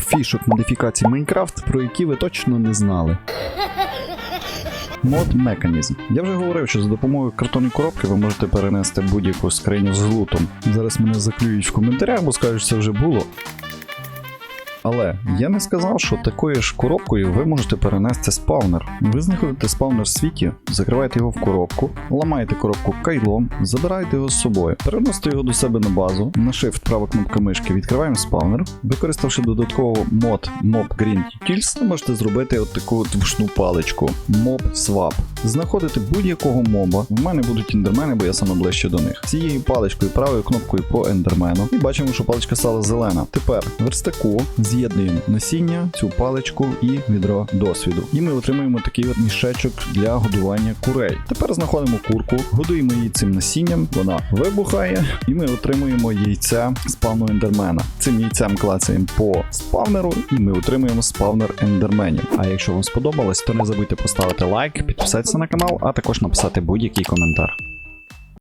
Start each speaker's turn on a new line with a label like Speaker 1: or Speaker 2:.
Speaker 1: фішок модифікацій Майнкрафт, про які ви точно не знали. Мод механізм. Я вже говорив, що за допомогою картонної коробки ви можете перенести будь-яку скриню з глутом. Зараз мене заклюють в коментарях, бо скажуть, що це вже було. Але я не сказав, що такою ж коробкою ви можете перенести спавнер. Ви знаходите спавнер в світі, закриваєте його в коробку, ламаєте коробку кайлом, забираєте його з собою, переносите його до себе на базу, на shift права кнопка мишки відкриваємо спавнер. Використавши додатково мод Mob Green Utils, ви можете зробити от таку от вушну паличку Mob Swap. Знаходите будь-якого моба. В мене будуть ендермени, бо я саме ближче до них. Цією паличкою, правою кнопкою по ендермену. І бачимо, що паличка стала зелена. Тепер верстаку з'єднуємо насіння, цю паличку і відро досвіду. І ми отримуємо такий от мішечок для годування курей. Тепер знаходимо курку, годуємо її цим насінням, вона вибухає, і ми отримуємо яйця спавну ендермена. Цим яйцем клацаємо по спавнеру, і ми отримуємо спавнер ендерменів. А якщо вам сподобалось, то не забудьте поставити лайк, підписатися на канал, а також написати будь-який коментар.